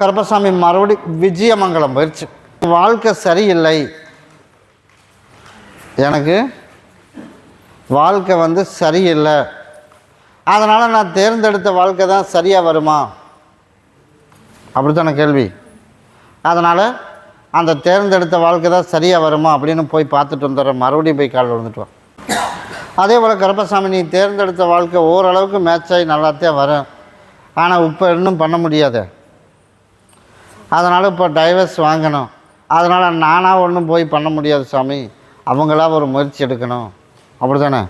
கருப்பசாமி மறுபடி விஜயமங்கலம் போயிடுச்சு வாழ்க்கை சரியில்லை. எனக்கு வாழ்க்கை வந்து சரியில்லை. அதனால் நான் தேர்ந்தெடுத்த வாழ்க்கை தான் சரியாக வருமா? அப்படித்தான கேள்வி. அதனால் அந்த தேர்ந்தெடுத்த வாழ்க்கை தான் சரியாக வருமா அப்படின்னு போய் பார்த்துட்டு வந்துடுறேன். மறுபடியும் போய் காலில் விழுந்துட்டு அதே போல் கருப்பசாமி நீ தேர்ந்தெடுத்த வாழ்க்கை ஓரளவுக்கு மேட்ச் ஆகி நல்லாத்தான் வரும். ஆனால் இப்போ இன்னும் பண்ண முடியாதே. அதனால் இப்போ டைவர்ஸ் வாங்கணும். அதனால் நானாக ஒன்றும் போய் பண்ண முடியாது சாமி. அவங்களா ஒரு முயற்சி எடுக்கணும். அப்படி தானே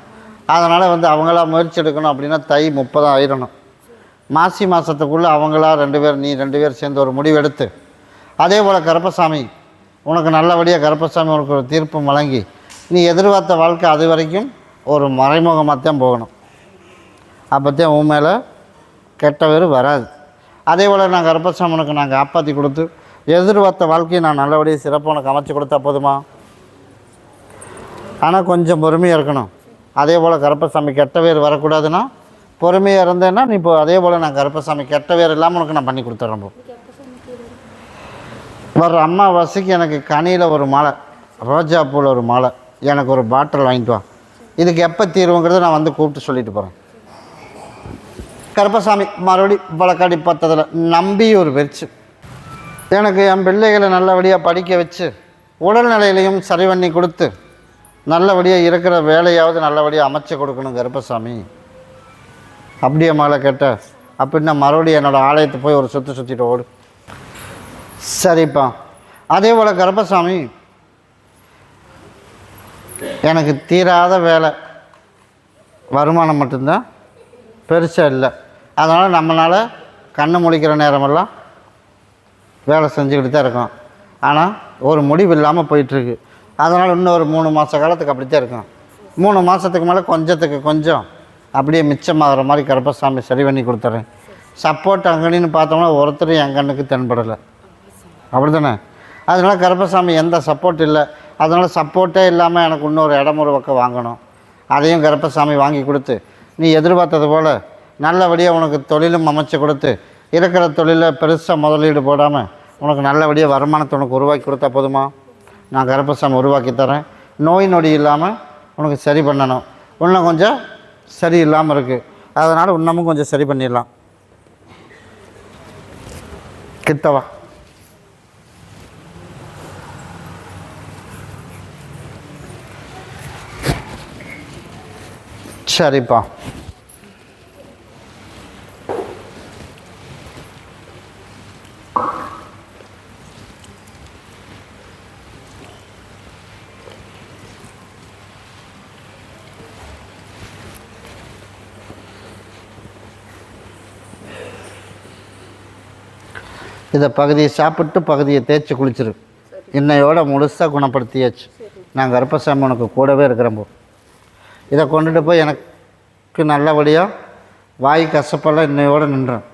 அதனால் வந்து அவங்களா முயற்சி எடுக்கணும் அப்படின்னா தை முப்பதாக ஆயிடணும். மாசி மாதத்துக்குள்ளே அவங்களா ரெண்டு பேர் நீ ரெண்டு பேர் சேர்ந்து ஒரு முடிவு எடுத்து. அதே போல் கருப்பசாமி உனக்கு நல்லபடியாக கருப்பசாமி உனக்கு ஒரு தீர்ப்பு வழங்கி நீ எதிர்பார்த்த வாழ்க்கை அது வரைக்கும் ஒரு மறைமுகமாக தான் போகணும். அப்போத்தான் உன் மேலே கெட்டவர் வராது. அதே போல் நான் கருப்பசாமனுக்கு நாங்கள் காப்பாற்றி கொடுத்து எதிர்பார்த்த வாழ்க்கையை நான் நல்லபடியாக சிறப்பாக உனக்கு அமைச்சு கொடுத்தா போதுமா? ஆனால் கொஞ்சம் பொறுமையாக இருக்கணும். அதே போல் கருப்பசாமி கெட்ட பேர் வரக்கூடாதுன்னா பொறுமையாக இருந்தேன்னா நீ இப்போ அதே போல் நான் கருப்பசாமி கெட்ட பேர் இல்லாமல் உனக்கு நான் பண்ணி கொடுத்துட்றேன் இப்போ வர்ற அம்மாவாசைக்கு எனக்கு கனியில் ஒரு மாலை ரோஜா பூவில் ஒரு மாலை. எனக்கு ஒரு பாட்டில் வாங்கிட்டு வா. இதுக்கு எப்போ தீர்வுங்கிறத நான் வந்து கூப்பிட்டு சொல்லிட்டு போகிறேன் கருப்பசாமி மறுபடி வழக்காடி பார்த்ததில் நம்பி ஒரு பெருச்சு எனக்கு என் பிள்ளைகளை நல்லபடியாக படிக்க வச்சு உடல்நிலையிலையும் சரி பண்ணி கொடுத்து நல்லபடியாக இருக்கிற வேலையாவது நல்லபடியாக அமைச்சு கொடுக்கணும் கருப்பசாமி. அப்படியே மேலே கேட்ட அப்படின்னா மறுபடியும் என்னோடய ஆலயத்தை போய் ஒரு சுற்றி சுற்றிட்டு ஓடு. சரிப்பா. அதே போல் கருப்பசாமி எனக்கு தீராத வேலை வருமானம் மட்டும்தான் பெருசாக இல்லை. அதனால் நம்மளால் கண்ணு முழிக்கிற நேரமெல்லாம் வேலை செஞ்சுக்கிட்டு தான் இருக்கோம். ஆனால் ஒரு முடிவு இல்லாமல் போயிட்டுருக்கு. அதனால் இன்னும் ஒரு மூணு மாத காலத்துக்கு அப்படி தான் இருக்கும். மூணு மாதத்துக்கு மேலே கொஞ்சத்துக்கு கொஞ்சம் அப்படியே மிச்சமாகிற மாதிரி கருப்பசாமி சரி பண்ணி கொடுத்துட்றேன் சப்போர்ட் அங்கனின்னு பார்த்தோம்னா ஒருத்தரும் என் கண்ணுக்கு தென்படலை. அப்படி தானே அதனால் கருப்பசாமி எந்த சப்போர்ட் இல்லை. அதனால் சப்போர்ட்டே இல்லாமல் எனக்கு இன்னொரு இடம் ஒரு பக்கம் வாங்கணும். அதையும் கருப்பசாமி வாங்கி கொடுத்து நீ எதிர்பார்த்தது போல் நல்லபடியாக உனக்கு தொழிலும் அமைச்சு கொடுத்து இருக்கிற தொழிலில் பெருசாக முதலீடு போடாமல் உனக்கு நல்லபடியாக வருமானத்தை உனக்கு உருவாக்கி கொடுத்தா போதுமா? நான் கருப்பசாமி உருவாக்கி தரேன். நோய் நொடி இல்லாமல் உனக்கு சரி பண்ணணும். இன்னும் கொஞ்சம் சரி இல்லாமல் இருக்குது அதனால் இன்னமும் கொஞ்சம் சரி பண்ணிடலாம். கிட்டவா? சரிப்பா. இதை பகுதியை சாப்பிட்டு பகுதியை தேய்ச்சி குளிச்சிரு. இன்னையோட முழுசாக குணப்படுத்தியாச்சு. நான் கருப்பசாமி உனக்கு கூடவே இருக்கிறப்போ இதை கொண்டுட்டு போய் எனக்கு நல்லபடியாக வாய் கசப்பெல்லாம் இன்னையோடு நின்றேன்.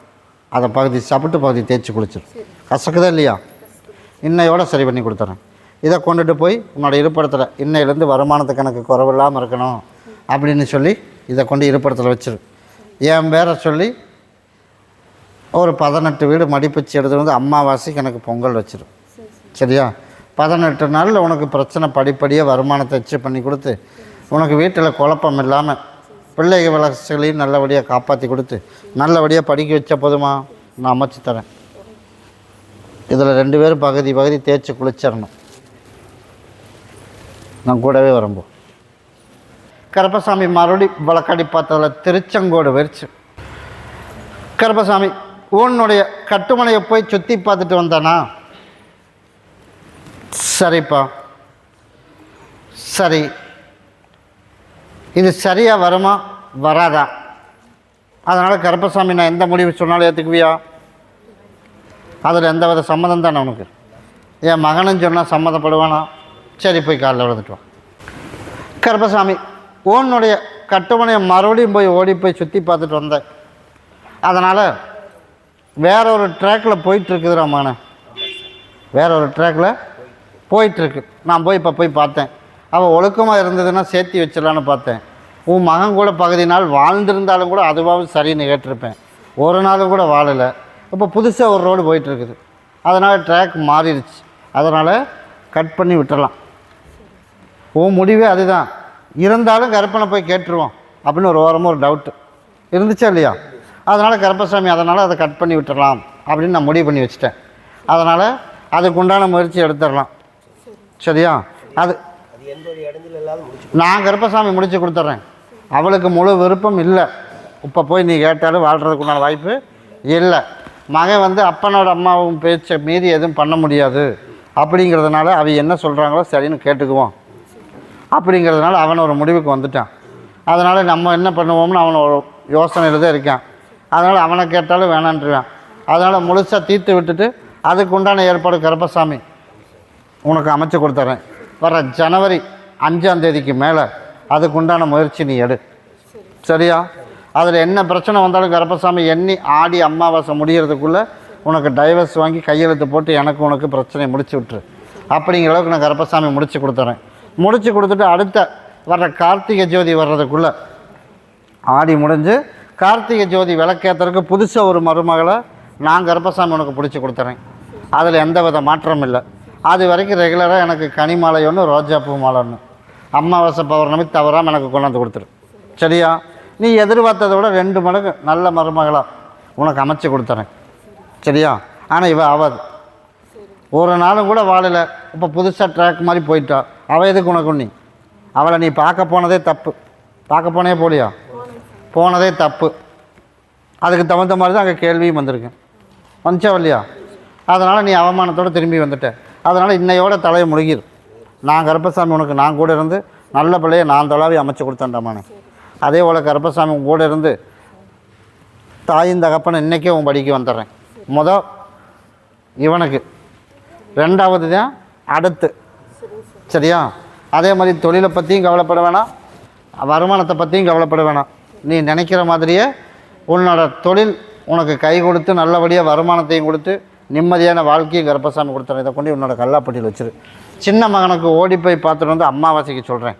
அதை பகுதி சாப்பிட்டு பகுதி தேய்ச்சி குளிச்சிரு. கசக்குதா இல்லையா? இன்னையோட சரி பண்ணி கொடுத்துறேன். இதை கொண்டுட்டு போய் உன்னோட இருப்பிடத்தில் இன்னையிலேருந்து வருமானத்து கணக்கு குறைவில்லாமல் இருக்கணும் அப்படின்னு சொல்லி இதை கொண்டு இருப்பிடத்தில் வச்சிரு. என் பேரை சொல்லி ஒரு பதினெட்டு வீடு மடிப்பிச்சு எடுத்து வந்து அம்மாவாசைக்கு எனக்கு பொங்கல் வச்சிடும் சரியா? பதினெட்டு நாளில் உனக்கு பிரச்சனை படிப்படியாக வருமானத்தை வச்சு பண்ணி கொடுத்து உனக்கு வீட்டில் குழப்பம் இல்லாமல் பிள்ளைக வளர்ச்சிகளையும் நல்லபடியாக காப்பாற்றி கொடுத்து நல்லபடியாக படிக்க வச்ச போதுமா? நான் அமைச்சு தரேன். இதில் ரெண்டு பேரும் பகுதி பகுதி தேய்ச்சி குளிச்சிடணும் நான் கூடவே வரும்போ கருப்பசாமி மறுபடி வழக்காடி பார்த்ததில் திருச்செங்கோடு வெறிச்சு. கருப்பசாமி உன்னுடைய கட்டுமனையை போய் சுற்றி பார்த்துட்டு வந்தானா? சரிப்பா. சரி. இது சரியாக வருமா? வராதா. அதனால் கருப்பசாமி நான் எந்த முடிவு சொன்னாலும் ஏற்றுக்குவியா அதில் எந்த வித சம்மதம் தானே உனக்கு? என் மகனும் சொன்னால் சம்மதப்படுவானா? சரி போய் காலைல விழுந்துட்டு வா. கருப்பசாமி உன்னுடைய கட்டுமனையை மறுபடியும் போய் ஓடி போய் சுற்றி பார்த்துட்டு வந்தேன். அதனால் வேற ஒரு ட்ராக்கில் போயிட்டுருக்குதுடா மகனே வேற ஒரு ட்ராக்கில் போயிட்டுருக்கு. நான் போய் இப்போ போய் பார்த்தேன். அவள் ஒழுக்கமாக இருந்ததுன்னா சேர்த்தி வச்சிடலான்னு பார்த்தேன். உன் மகன் கூட பகுதி நாள் வாழ்ந்திருந்தாலும் கூட அதுவாகவும் சரின்னு கேட்டிருப்பேன். ஒரு நாள் கூட வாழலை. இப்போ புதுசாக ஒரு ரோடு போயிட்டுருக்குது. அதனால் ட்ராக் மாறிடுச்சு. அதனால் கட் பண்ணி விட்டுடலாம் உன் முடிவே அதுதான். இருந்தாலும் கற்பனை போய் கேட்டுருவோம். அப்படின்னு ஒரு ஓரமாக ஒரு டவுட்டு இருந்துச்சா இல்லையா? அதனால் கருப்பசாமி அதனால் அதை கட் பண்ணி விட்டுடலாம் அப்படின்னு நான் முடிவு பண்ணி வச்சுட்டேன். அதனால் அதுக்கு உண்டான முயற்சி எடுத்துடலாம். சரியா? அது நான் கருப்பசாமி முடித்து கொடுத்துட்றேன் அவளுக்கு முழு விருப்பம் இல்லை. இப்போ போய் நீ கேட்டாலும் வாழ்கிறதுக்கு உண்டான வாய்ப்பு இல்லை. மகன் வந்து அப்பனோட அம்மாவும் பேச்சை மீறி எதுவும் பண்ண முடியாது. அப்படிங்கிறதுனால அவ என்ன சொல்கிறாங்களோ சரின்னு கேட்டுக்குவோம். அப்படிங்கிறதுனால அவன் ஒரு முடிவுக்கு வந்துட்டான். அதனால் நம்ம என்ன பண்ணுவோம்னு அவன் ஒரு யோசனையில் தான் இருக்கான். அதனால் அவனை கேட்டாலும் வேணான்றான். அதனால் முழுசாக தீர்த்து விட்டுட்டு அதுக்கு உண்டான ஏற்பாடு கருப்பசாமி உனக்கு அமைச்சு கொடுத்துட்றேன் வர ஜனவரி அஞ்சாம் தேதிக்கு மேலே அதுக்கு உண்டான முயற்சி நீ எடு. சரியா? அதில் என்ன பிரச்சனை வந்தாலும் கருப்பசாமி எண்ணி ஆடி அமாவாசை முடியறதுக்குள்ளே உனக்கு டைவர்ஸ் வாங்கி கையெழுத்து போட்டு எனக்கு உனக்கு பிரச்சனையை முடிச்சு விட்டுரு. அப்படிங்கிற அளவுக்கு நான் கருப்பசாமி முடிச்சு கொடுத்துறேன். முடிச்சு கொடுத்துட்டு அடுத்த வர்ற கார்த்திகை ஜோதி வர்றதுக்குள்ளே ஆடி முடிஞ்சு கார்த்திகை ஜோதி விளக்கேற்றுறதுக்கு புதுசாக ஒரு மருமகளை நான் கருப்பசாமி உனக்கு பிடிச்சி கொடுத்துறேன். அதில் எந்த வித மாற்றமும் இல்லை. அது வரைக்கும் ரெகுலராக எனக்கு கனி மாலை ஒன்று ரோஜா பூ மாலை ஒன்று அமாவாசை பௌர்ணமி தவறாமல் எனக்கு கொண்டாந்து கொடுத்துரு. சரியா? நீ எதிர்பார்த்ததை விட ரெண்டு மடங்கு நல்ல மருமகளாக உனக்கு அமைச்சு கொடுத்துறேன். சரியா? ஆனால் இவ ஆகாது ஒரு நாளும் கூட வாழலை. இப்போ புதுசாக ட்ராக் மாதிரி போயிட்டா. அவள் எதுக்கு உனக்கு நீ அவளை நீ பார்க்க போனதே தப்பு. பார்க்க போனே போலியா? போனதே தப்பு. அதுக்கு தகுந்த மாதிரி தான் அங்கே கேள்வியும் வந்திருக்கு. வந்துச்சா இல்லையா? அதனால் நீ அவமானத்தோடு திரும்பி வந்துட்ட. அதனால் இன்னையோட தலையை முழுகிரு. நான் கருப்பசாமி உனக்கு நான் கூட இருந்து நல்ல பிள்ளையை நான் தொலாவி அமைச்சு கொடுத்தேன்டாமானே அதே போல் கருப்பசாமி உன் கூட இருந்து தாயின் தகப்பனை இன்றைக்கே உன் படிக்க வந்துடுறேன். முத இவனுக்கு. ரெண்டாவது தான் அடுத்து. சரியா? அதே மாதிரி தொழிலை பற்றியும் கவலைப்பட வேணாம். வருமானத்தை பற்றியும் கவலைப்பட வேணாம். நீ நினைக்கிற மாதிரியே உன்னோட தொழில் உனக்கு கை கொடுத்து நல்லபடியாக வருமானத்தையும் கொடுத்து நிம்மதியான வாழ்க்கையும் கருப்பசாமி கொடுத்துறேன். இதை கொண்டு உன்னோட கல்லாப்பட்டியில் வச்சிரு. சின்ன மகனுக்கு ஓடி போய் பார்த்துட்டு வந்து அம்மாவாசைக்கு சொல்கிறேன்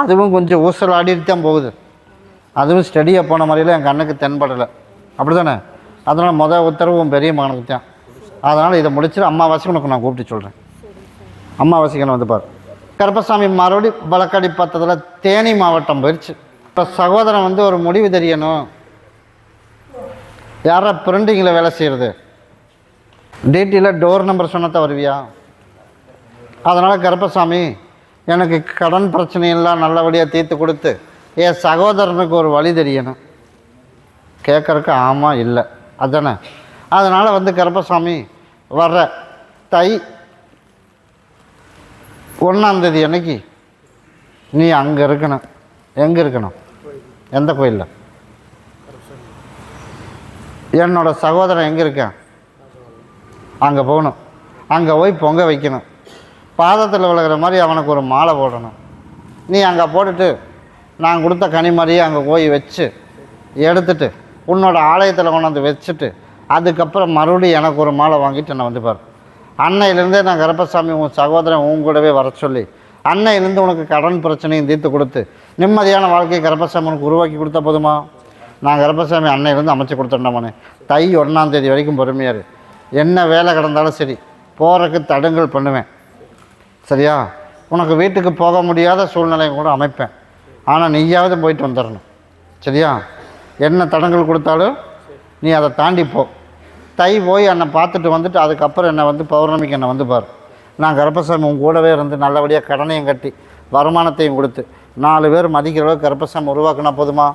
அதுவும் கொஞ்சம் ஊசல் ஆடிட்டு தான் போகுது. அதுவும் ஸ்டடியாக போன மாதிரியில் என் கண்ணுக்கு தென்படலை. அப்படி தானே அதனால் மொதல் உத்தரவு உன் பெரிய மகனுக்கு தான். அதனால் இதை முடிச்சுட்டு அம்மாவாசைக்கு உனக்கு நான் கூப்பிட்டு சொல்கிறேன் அம்மாவாசைக்கு வந்து பாரு. கருப்பசாமி மறுபடி வழக்கடி பார்த்ததில் தேனி மாவட்டம் போயிடுச்சு இப்போ சகோதரன் வந்து ஒரு முடிவு தெரியணும். யாரா பிரிண்டிங்கில் வேலை செய்கிறது டீட்டெயிலாக டோர் நம்பர் சொன்னத வருவியா? அதனால் கருப்பசாமி எனக்கு கடன் பிரச்சனையெல்லாம் நல்லபடியாக தீர்த்து கொடுத்து என் சகோதரனுக்கு ஒரு வழி தெரியணும். கேட்குறக்கு ஆமாம் இல்லை. அதானே? அதனால் வந்து கருப்பசாமி வர்ற தை ஒன்றாந்தேதி அன்னைக்கு நீ அங்கே இருக்கணும். எங்கே இருக்கணும்? எந்த கோயிலில்? என்னோட சகோதரன் எங்கே இருக்கேன்? அங்கே போகணும். அங்கே போய் பொங்க வைக்கணும். பாதத்தில் விழுகிற மாதிரி அவனுக்கு ஒரு மாலை போடணும். நீ அங்கே போட்டுட்டு நான் கொடுத்த கனி மாதிரியே அங்கே போய் வச்சு எடுத்துட்டு உன்னோட ஆலயத்தில் கொண்டாந்து வச்சுட்டு அதுக்கப்புறம் மறுபடியும் எனக்கு ஒரு மாலை வாங்கிட்டு நான் வந்து பாரு. அன்னையிலேருந்தே நான் கருப்பசாமி உன் சகோதரன் உன் கூடவே வர சொல்லி அன்னையிலேருந்து உனக்கு கடன் பிரச்சனையும் தீர்த்து கொடுத்து நிம்மதியான வாழ்க்கையை கருப்பசாமி உனக்கு உருவாக்கி கொடுத்தா போதுமா? நான் கருப்பசாமி அன்னையிலேருந்து அமைச்சு கொடுத்துட்டேன் தை ஒன்றாம் தேதி வரைக்கும் பொறுமையாக இரு. என்ன வேலை கிடந்தாலும் சரி போகிறதுக்கு தடங்கல் பண்ணுவேன். சரியா? உனக்கு வீட்டுக்கு போக முடியாத சூழ்நிலையை கூட அமைப்பேன். ஆனால் நீயாவது போயிட்டு வந்துடணும். சரியா? என்ன தடங்கள் கொடுத்தாலும் நீ அதை தாண்டி போ. தை போய் என்னை பார்த்துட்டு வந்துட்டு அதுக்கப்புறம் என்னை வந்து பௌர்ணமிக்கு என்னை வந்து பாரு. நான் கருப்பசாமி உன் கூடவே இருந்து நல்லபடியாக கடனையும் கட்டி வருமானத்தையும் கொடுத்து நாலு பேர் மதிக்கிற அளவுக்கு கருப்பசாமி உருவாக்குனா போதுமா?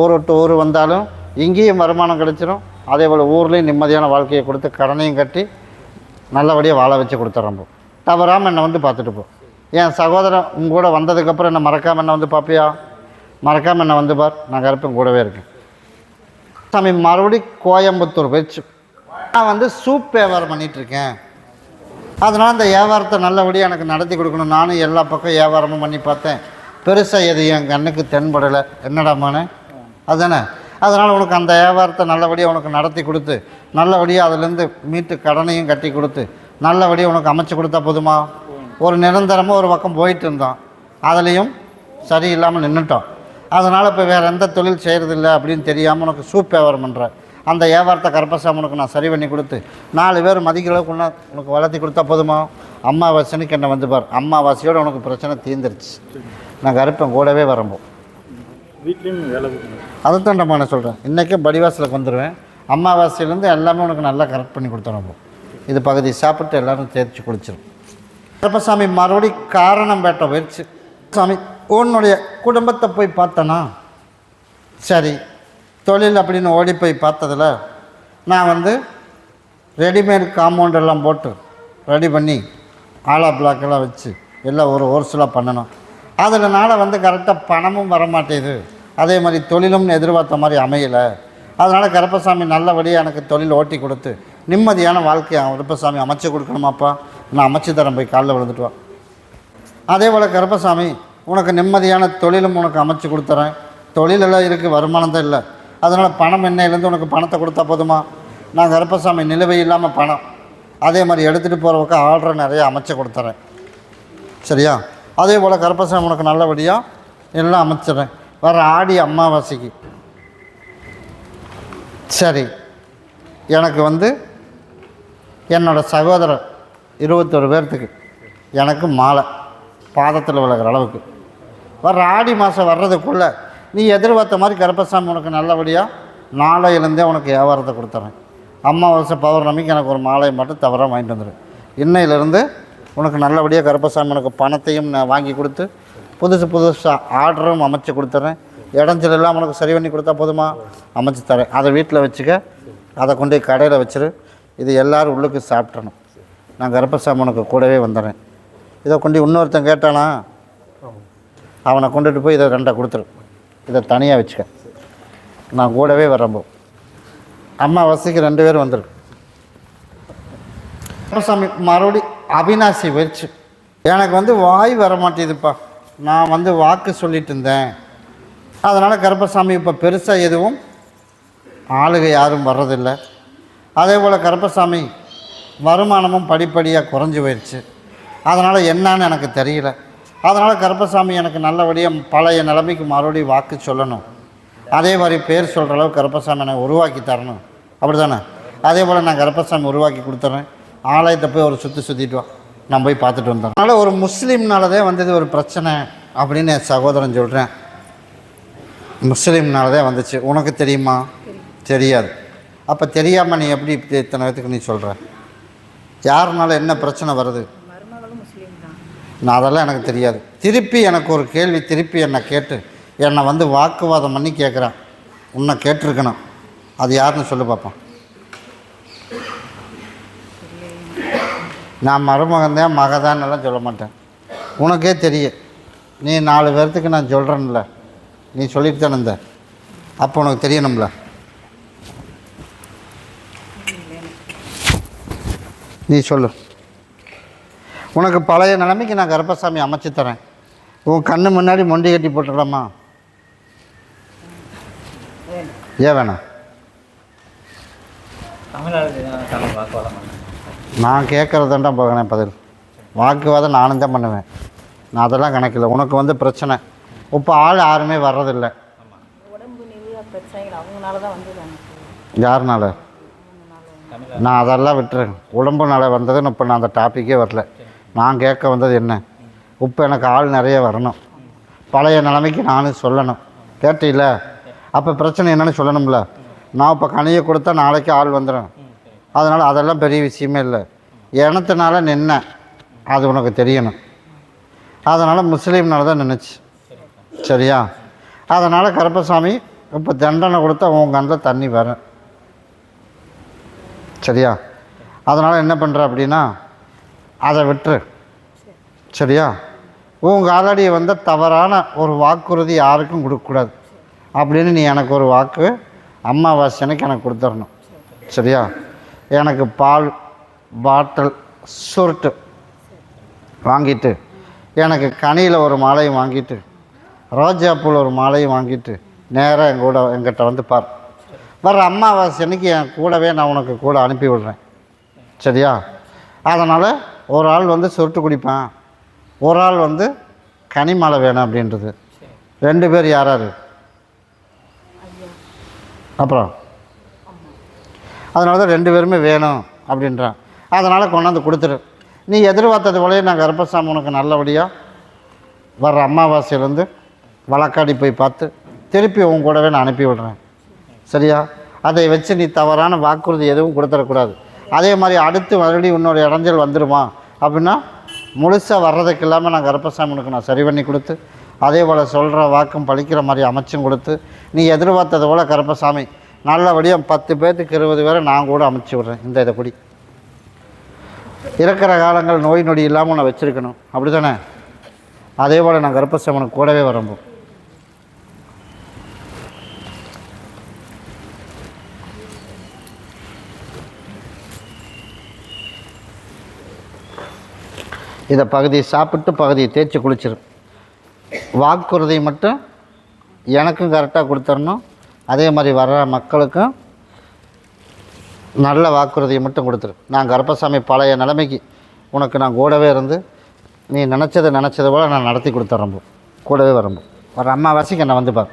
ஊர் விட்டு ஊர் வந்தாலும் இங்கேயும் வருமானம் கிடைச்சிரும். அதே போல் ஊர்லேயும் நிம்மதியான வாழ்க்கையை கொடுத்து கடனையும் கட்டி நல்லபடியாக வாழ வச்சு கொடுத்துட்றோம் போ. தவறாமல் என்னை வந்து பார்த்துட்டு போ. என் சகோதரன் உங்க கூட வந்ததுக்கப்புறம் என்னை மறக்காமல் என்ன வந்து பார்ப்பியா? மறக்காமல் என்னை வந்து பார்? நான் கருப்பேன் கூடவே இருக்கேன். சாமி மறுபடி கோயம்புத்தூர் போயிடுச்சு. நான் வந்து சூப் வியாபாரம் பண்ணிகிட்ருக்கேன் அதனால் அந்த வியாபாரத்தை நல்லபடியாக எனக்கு நடத்தி கொடுக்கணும். நானும் எல்லா பக்கம் வியாபாரமும் பண்ணி பார்த்தேன். பெருசாக எது என் கண்ணுக்கு தென்படலை. என்னடாமானே அதுதானே? அதனால் உனக்கு அந்த வியாபாரத்தை நல்லபடியாக உனக்கு நடத்தி கொடுத்து நல்லபடியாக அதுலேருந்து மீட்டு கடனையும் கட்டி கொடுத்து நல்லபடியாக உனக்கு அமைச்சு கொடுத்தா போதுமா? ஒரு நிரந்தரமாக ஒரு பக்கம் போயிட்டு இருந்தோம் அதுலேயும் சரியில்லாமல் நின்றுட்டோம் அதனால் இப்போ வேறு எந்த தொழில் செய்கிறதில்ல அப்படின்னு தெரியாமல் உனக்கு சூப் வியாபாரம் பண்ணுற அந்த வியாபாரத்தை கருப்பசாமி உனக்கு நான் சரி பண்ணி கொடுத்து நாலு பேர் மதிக்கிற அளவுக்கு உன்னை உனக்கு வளர்த்தி கொடுத்தா போதுமா? அம்மாவாசைக்கு என்னை வந்து பார். அம்மாவாசையோடு உனக்கு பிரச்சனை தீர்ந்துருச்சு. நான் கருப்பன் கூடவே வரம்போ. வீட்லேயும் வேலை அதைத்தான் நம்ம நான் சொல்கிறேன் இன்றைக்கே படிவாசலுக்கு வந்துடுவேன் அம்மாவாசையிலேருந்து எல்லாமே உனக்கு நல்லா கரெக்ட் பண்ணி கொடுத்துறோம் இது பகுதி சாப்பிட்டு எல்லாரும் தேய்ச்சி குளிச்சிடும் கருப்பசாமி மறுபடி காரணம் பேட்ட போயிடுச்சு சாமி உன்னுடைய குடும்பத்தை போய் பார்த்தனா? சரி தொழில் அப்படின்னு ஓடி போய் பார்த்ததில் நான் வந்து ரெடிமேட் காம்பவுண்ட் எல்லாம் போட்டு ரெடி பண்ணி ஆலா பிளாக்கெல்லாம் வச்சு எல்லாம் ஒரு ஹோல்சேலாக பண்ணணும். அதனால வந்து கரெக்டாக பணமும் வர மாட்டேது அதே மாதிரி தொழிலும் எதிர்பார்த்த மாதிரி அமையலை. அதனால் கருப்பசாமி நல்லபடியாக எனக்கு தொழில் ஓட்டி கொடுத்து நிம்மதியான வாழ்க்கையை கருப்பசாமி அமைச்சு கொடுக்கணுமாப்பா? நான் அமைச்சு தரேன் போய் காலைல விழுந்துட்டு வா. அதே போல் கருப்பசாமி உனக்கு நிம்மதியான தொழிலும் உனக்கு அமைச்சு கொடுத்துறேன். தொழிலெல்லாம் இருக்குது வருமானம் தான் இல்லை. அதனால் பணம் என்னையிலேருந்து உனக்கு பணத்தை கொடுத்தா போதுமா? நான் கருப்பசாமி நிலுவை இல்லாமல் பணம். அதே மாதிரி எடுத்துகிட்டு போகிறவங்க ஆர்டரை நிறைய அமைச்சு கொடுத்துறேன். சரியா? அதே போல் கருப்பசாமி உனக்கு நல்லபடியாக எல்லாம் அமைச்சிடுறேன். வர ஆடி அமாவாசைக்கு. சரி. எனக்கு வந்து என்னோடய சகோதரர் இருபத்தொரு பேர்த்துக்கு எனக்கு மாலை. பாதத்தில் விழுகிற அளவுக்கு. வர்ற ஆடி மாதம் வர்றதுக்குள்ளே நீ எதிர்பார்த்த மாதிரி கருப்பசாமி உனக்கு நல்லபடியாக நாளையிலேருந்தே உனக்கு வியாபாரத்தை கொடுத்துறேன். அமாவாசை பௌர்ணமிக்கு எனக்கு ஒரு மாலையை மட்டும் தவறாக வாங்கிட்டு வந்துடு இன்னையிலேருந்து உனக்கு நல்லபடியாக கருப்பசாமி உனக்கு பணத்தையும் நான் வாங்கி கொடுத்து புதுசு புதுசாக ஆர்டரும் அமைச்சு கொடுத்துட்றேன் இடைஞ்சல் எல்லாம் உனக்கு சரி பண்ணி கொடுத்தா போதுமா? அமைச்சு தரேன். அதை வீட்டில் வச்சுக்க. அதை கொண்டு போய் கடையில் வச்சிரு. இது எல்லோரும் உள்ளுக்கு சாப்பிட்றணும் நான் கருப்பசாமி உனக்கு கூடவே வந்துடுறேன் இதை கொண்டு இன்னொருத்தன் கேட்டானா? அவனை கொண்டுட்டு போய் இதை ரெண்டை கொடுத்துரு. இதை தனியாக வச்சுக்க. நான் கூடவே வரம்போ அம்மா வசதிக்கு ரெண்டு பேரும் வந்துடும் கருப்பசாமி மறுபடி அவினாசி வச்சு எனக்கு வந்து வாய் வர மாட்டேதுப்பா நான் வந்து வாக்கு சொல்லிட்டு இருந்தேன். அதனால் கருப்பசாமி இப்போ பெருசாக எதுவும் ஆளுகை யாரும் வர்றதில்லை. அதே போல் கருப்பசாமி வருமானமும் படிப்படியாக குறைஞ்சி போயிடுச்சு. அதனால் என்னன்னு எனக்கு தெரியல. அதனால் கருப்பசாமி எனக்கு நல்லபடியாக பழைய நிலைமைக்கு மறுபடியும் வாக்கு சொல்லணும். அதே மாதிரி பேர் சொல்கிற அளவுக்கு கருப்பசாமி எனக்கு உருவாக்கி தரணும். அப்படி தானே அதே போல் நான் கருப்பசாமி உருவாக்கி கொடுத்துட்றேன் ஆலயத்தை போய் ஒரு சுற்றி சுற்றிட்டு நான் போய் பார்த்துட்டு வந்தேன் அதனால் ஒரு முஸ்லீம்னாலதே வந்தது ஒரு பிரச்சனை அப்படின்னு என் சகோதரன் சொல்கிறேன் முஸ்லீம்னாலதே தான் வந்துச்சு. உனக்கு தெரியுமா? தெரியாது. அப்போ தெரியாமல் நீ எப்படி இப்படி இத்தனை பேத்துக்கு நீ சொல்கிற யாருனால என்ன பிரச்சனை வருது? நான் அதெல்லாம் எனக்கு தெரியாது. திருப்பி எனக்கு ஒரு கேள்வி திருப்பி என்னை கேட்டு என்னை வந்து வாக்குவாதம் பண்ணி கேட்குறான். உன்னை கேட்டிருக்கணும். அது யாருன்னு சொல்லு பார்ப்போம் நான் மருமகன் தான் மகதான்னெல்லாம் சொல்ல மாட்டேன். உனக்கே தெரியும். நீ நாலு பேர்த்துக்கு நான் சொல்கிறேன்ல நீ சொல்லிட்டு தானே இந்த அப்போ உனக்கு தெரியணும்ல. நீ சொல்லு. உனக்கு பழைய நிலைமைக்கு நான் கருப்பசாமி அமைச்சு தரேன். உன் கண்ணு முன்னாடி மொண்டி கட்டி போட்டுடலாமா ஏன் வேணாம்? நான் கேட்குறதாண்டா போகணேன் பதில். வாக்குவாதம் நானும் தான் பண்ணுவேன். நான் அதெல்லாம் கணக்கில்லை. உனக்கு வந்து பிரச்சனை. இப்போ ஆள் யாருமே வர்றதில்லை. உடம்பு யாருனால? நான் அதெல்லாம் விட்டுறேன். உடம்புனால வந்ததுன்னு இப்போ நான் அந்த டாப்பிக்கே வரல. நான் கேட்க வந்தது என்ன? இப்போ எனக்கு ஆள் நிறைய வரணும். பழைய நிலைமைக்கு நானும் சொல்லணும். கேட்டில்ல? அப்போ பிரச்சனை என்னன்னு சொல்லணும்ல? நான் இப்போ கனியை கொடுத்தா நாளைக்கு ஆள் வந்துடும் அதனால் அதெல்லாம் பெரிய விஷயமே இல்லை. இனத்தினால நின்ன. அது உனக்கு தெரியணும். அதனால் முஸ்லீம்னால தான் நின்றுச்சு சரியா? அதனால் கருப்பசாமி இப்போ தண்டனை கொடுத்தா உன் கண்ணில் தண்ணி வரும். சரியா? அதனால் என்ன பண்ணுற அப்படின்னா அதை விட்டுரு. சரியா? உன் ஆல்ரெடி வந்து தவறான ஒரு வாக்குறுதி யாருக்கும் கொடுக்கக்கூடாது அப்படின்னு நீ எனக்கு ஒரு வாக்கு அம்மாவாசி எனக்கு கொடுத்துடணும். சரியா? எனக்கு பால் பாட்டில் சுருட்டு வாங்கிட்டு எனக்கு கனியில் ஒரு மாலையும் வாங்கிட்டு ரோஜாப்பூவில் ஒரு மாலையும் வாங்கிட்டு நேராக எங்கூட எங்கிட்ட வந்து பார். வர்ற அம்மாவாசை அன்னைக்கு என் கூடவே நான் உனக்கு கூட அனுப்பி விடுறேன். சரியா? அதனால் ஒரு ஆள் வந்து சுருட்டு குடிப்பான் ஒரு ஆள் வந்து கனிமலை வேணும் அப்படின்றது. ரெண்டு பேர் யாராரு? அப்புறம். அதனால தான் ரெண்டு பேருமே வேணும் அப்படின்றான். அதனால் கொண்டாந்து கொடுத்துரு. நீ எதிர்பார்த்தது போலயே நான் கருப்பசாமி உனக்கு நல்லபடியாக வர்ற அமாவாசையிலேருந்து வழக்காடி போய் பார்த்து திருப்பி உன் கூடவே நான் அனுப்பி விடுறேன். சரியா? அதை வச்சு நீ தவறான வாக்குறுதி எதுவும் கொடுத்துடக்கூடாது. அதே மாதிரி அடுத்து மறுபடியும் இன்னொரு இடைஞ்சல் வந்துடுமா அப்படின்னா முழுசாக வர்றதுக்கு இல்லாமல் நான் கருப்பசாமிக்கு நான் சரி பண்ணி கொடுத்து அதே போல் சொல்கிற வாக்கும் பழிக்கிற மாதிரி அமைச்சும் கொடுத்து நீ எதிர்பார்த்தது போல் கருப்பசாமி நல்லபடியாக பத்து பேர்த்துக்கு இருபது பேரை நான் கூட அமைச்சு விட்றேன். இந்த இதை குடி. இருக்கிற காலங்கள் நோய் நொடி இல்லாமல் நான் வச்சுருக்கணும். அப்படி தானே அதே போல் நான் கருப்பசாமனுக்கு கூடவே வரம்போம் இதை பகுதியை சாப்பிட்டு பகுதியை தேய்ச்சி குளிச்சிடும் வாக்குறுதி மட்டும் எனக்கும் கரெக்டாக கொடுத்துடணும் அதே மாதிரி வர்ற மக்களுக்கும் நல்ல வாக்குறுதியை மட்டும் கொடுத்துரு. நான் கருப்பசாமி பழைய நிலைமைக்கு உனக்கு நான் கூடவே இருந்து நீ நினச்சதை நினச்சது போல் நான் நடத்தி கொடுத்துட்றேன் கூடவே வரம்போ ஒரு அம்மாவாசிக்கு என்னை வந்து பாரு.